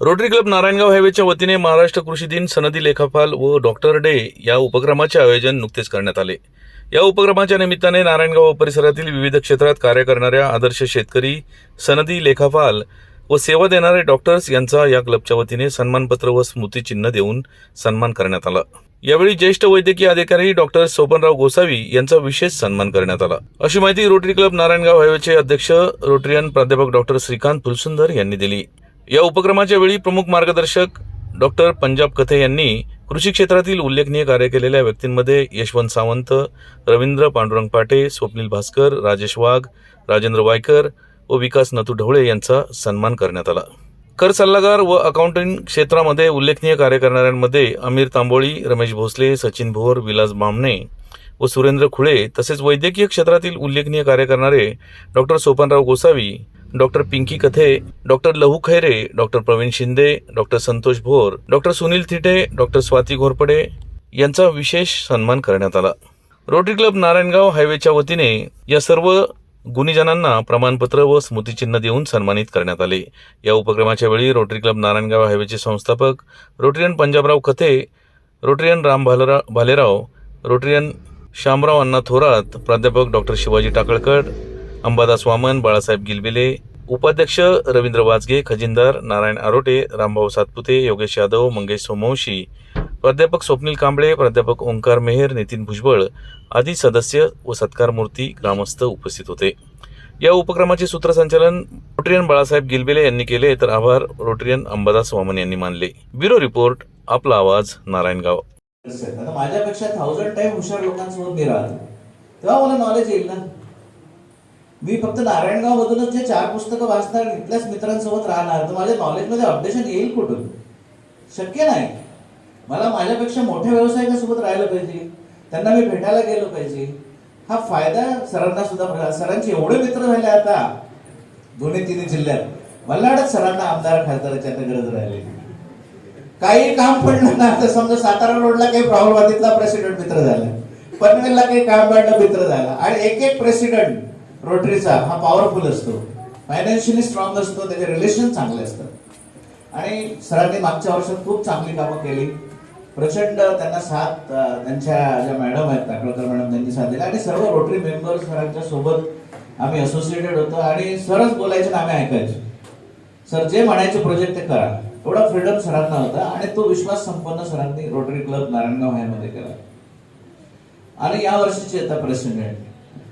Rotary club Narayangaon हायवेच्या वतीने महाराष्ट्र कृषी दिन सनदी लेखापाल व डॉक्टर डे या उपक्रमाचे आयोजन नुकतेच करण्यात आले. या उपक्रमाच्या निमित्ताने नारायणगाव परिसरातील विविध क्षेत्रात कार्य करणाऱ्या आदर्श शेतकरी सनदी लेखापाल व सेवा देणारे डॉक्टर्स यांचा या क्लबच्या वतीने सन्मानपत्र व स्मृतिचिन्ह देऊन सन्मान करण्यात आला. यावेळी ज्येष्ठ वैद्यकीय अधिकारी डॉक्टर सोपनराव गोसावी यांचा विशेष सन्मान करण्यात आला. अशी माहिती रोटरी क्लब नारायणगाव हायवेचे अध्यक्ष रोटरियन प्राध्यापक डॉक्टर श्रीकांत फुलसुंदर यांनी दिली. या उपक्रमाच्या वेळी प्रमुख मार्गदर्शक डॉक्टर पंजाब कथे यांनी कृषी क्षेत्रातील उल्लेखनीय कार्य केलेल्या व्यक्तींमध्ये यशवंत सावंत रवींद्र पांडुरंग पाटे स्वप्नील भास्कर राजेश वाघ राजेंद्र वायकर व विकास नथू ढवळे यांचा सन्मान करण्यात आला. कर सल्लागार व अकाउंटिंग क्षेत्रामध्ये उल्लेखनीय कार्य करणाऱ्यांमध्ये अमीर तांबोळी रमेश भोसले सचिन भोर विलास बामणे व सुरेंद्र खुळे तसेच वैद्यकीय क्षेत्रातील उल्लेखनीय कार्य करणारे doctor Sopanrao Gosavi doctor Pinki Kathe doctor Lahu Khaire doctor Pravin Shinde doctor Santosh Bhor doctor Sunil Thite doctor Swati Ghorpade यांचा विशेष सन्मान करण्यात आला. रोटरी क्लब नारायणगाव हायवेच्या वतीने या सर्व गुणीजनांना प्रमाणपत्र व स्मृतिचिन्ह देऊन सन्मानित करण्यात आले. या उपक्रमाच्या वेळी रोटरी क्लब नारायणगाव हायवेचे संस्थापक Rotarian Panjabrao Kathe Rotarian Ram Bhalra Bhalerao Rotarian Shyamrao Anna Thorat प्राध्यापक डॉक्टर शिवाजी टाकळकर अंबादास वामन बाळासाहेब गिलबिले उपाध्यक्ष रवींद्र वाजगे खजिनदार नारायण आरोटे रामभाऊ सातपुते योगेश यादव मंगेश सोमवंशी प्राध्यापक स्वप्नील कांबळे प्राध्यापक ओंकार मेहेर नितीन भुजबळ आदी सदस्य व सत्कार मूर्ती ग्रामस्थ उपस्थित होते. या उपक्रमाचे सूत्रसंचालन रोटरियन बाळासाहेब गिलबिले यांनी केले तर आभार रोटरियन अंबादास वामन यांनी मानले. ब्युरो रिपोर्ट आपला आवाज नारायणगाव माझ्यापेक्षा थाउजंड टाइम हुशार लोकांसमोर मी राहतो तेव्हा मला नॉलेज येईल ना? मी फक्त नारायणगाव मधूनच जे चार पुस्तकं वाचणार आणि इथल्याच मित्रांसोबत राहणार तर माझ्या नॉलेजमध्ये अपडेशन येईल कुठून? शक्य नाही. मला माझ्यापेक्षा मोठ्या व्यावसायिकासोबत राहिलं पाहिजे. त्यांना मी भेटायला गेलो पाहिजे. हा फायदा सरांना सुद्धा मिळाला. सरांचे एवढे मित्र झाले आता दोन्ही तिन्ही जिल्ह्यात. मला वाटत सरांना आमदार खासदाराची आता गरज राहिली. काही काम पडलं ना तर समजा सातारा रोडला काही प्रॉब्लेम तिथला प्रेसिडेंट मित्र झाला. पनवेलला काही काम पडलं मित्र झाला. आणि एक एक प्रेसिडेंट रोटरीचा हा पॉवरफुल असतो. फायनान्शियली स्ट्रॉंग असतो त्याचे रिलेशन चांगले असतात. आणि सरांनी मागच्या वर्षात खूप चांगली कामं केली. प्रचंड त्यांना साथ त्यांच्या ज्या मॅडम आहेत टाकळकर मॅडम त्यांनी साथ दिला. आणि सर्व रोटरी मेंबर सरांच्या सोबत आम्ही असोसिएटेड होतो. आणि सरच बोलायचे आम्ही ऐकायचो. सर जे म्हणायचे प्रोजेक्ट ते करा. एवढा फ्रीडम सरांना होता आणि तो विश्वास संपन्न सरांनी रोटरी क्लब नारायणगाव ह्यामध्ये केला. आणि या वर्षीचे आता प्रेसिडेंट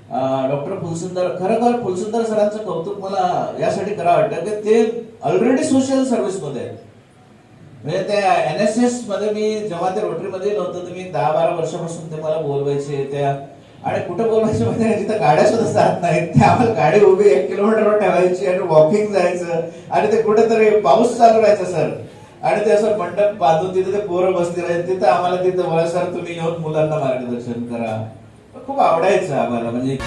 डॉक्टर फुलसुंदर खरं फुलसुंदर सरांचं कौतुक मला यासाठी करावं वाटतं की ते ऑलरेडी सोशल सर्व्हिसमध्ये आहेत. म्हणजे ते एन एस एसमध्ये मी जेव्हा ते रोटरीमध्ये नव्हतं तर मी दहा बारा वर्षापासून ते मला बोलवायचे त्या आणि कुठं बोलवायचे म्हणजे जिथं गाड्या सुद्धा जात नाहीत ते आम्हाला गाडी उभी एक किलोमीटरवर ठेवायची आणि वॉकिंग जायचं आणि ते कुठेतरी पाऊस चालू राहायचा सर. आणि ते असं मंडप बांधून तिथे ते पोरं बसली तिथं आम्हाला तिथं सर तुम्ही येऊन मुलांना मार्गदर्शन करा. खूप आवडायचं आम्हाला म्हणजे